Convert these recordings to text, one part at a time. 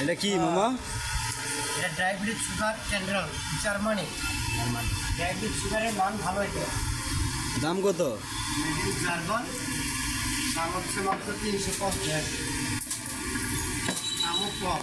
এটা কি মামা? এটা diabetic sugar Canderel Germany diabetic সুগারের মান ভালো এটা দাম কত জার্মান দাম হচ্ছে মাত্র তিনশো পঞ্চাশ দামও কম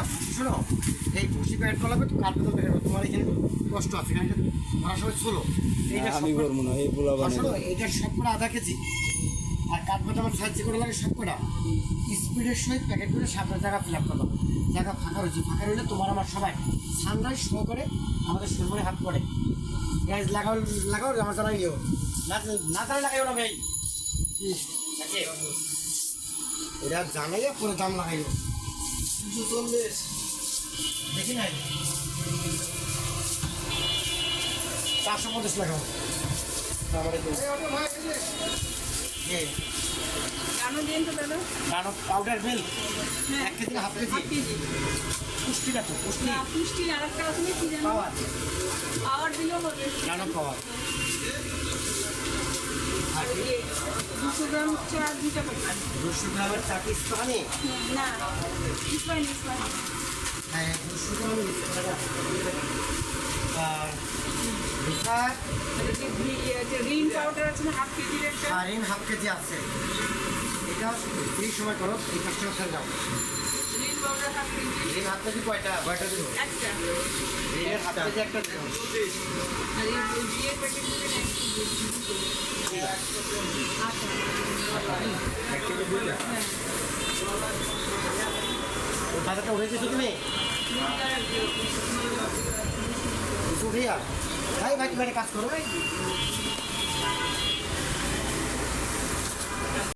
আচ্ছা শোনো এই ভুসি প্যাকেট কলাবে তো কাটবে তো বেরোবে তোমার এখানে কষ্ট আছে এখানে ধরার সময় ছোলো। এইটা আমি সবকটা- করব না এই পোলা শোনো এটা সবকটা আধা কেজি। আর কাটবে আমার সাহায্য করে লাগে সবকটা স্পিডের সহিত প্যাকেট করে সামনের জায়গা ফিল আপ করলাম। জায়গা ফাঁকা রয়েছে ফাঁকা রইলে তোমার আমার সবাই সানরাইজ শো করে আমাদের সুরমনে হাত পড়ে। গ্যাস লাগাও লাগাও আমার জানাই নিও। না না জানাই লাগাইও না ভাই? ওরা জানাইয়া পরে দাম লাগাইও দুশো চল্লিশ দেখি নাই। চারশো পঞ্চাশ লাগাও তারপরে তো- তো পাউডার মিল্ক এক KG half KG. Half KG. পুষ্টি দেখো পুষ্টি। না পুষ্টি আর একটা আছে পাওয়ার পাওয়ার দিলেও হবে। পাওয়ার দুশো গ্রাম চা পাবেন দুশো গ্রামের চাটি ইস্পাহানি না ইসপাইন ইসপাইন হ্যাঁ দুশো গ্রাম আর রিফার পাউডার আছে না হাফ কেজির একটা সারিন হাফ কেজি আছে। এটা ফ্রি সময় করো এই কাস্টমার সাথে যাও। Green powder half KG. Green half KG কয়টা? কয়টা দিন একটা। হাফ কেজি একটা দিন আর এই বিয়ের প্যাকেট থেকে উঠেছে তুমি? উঠিয়া ভাই ভাই কাজ করো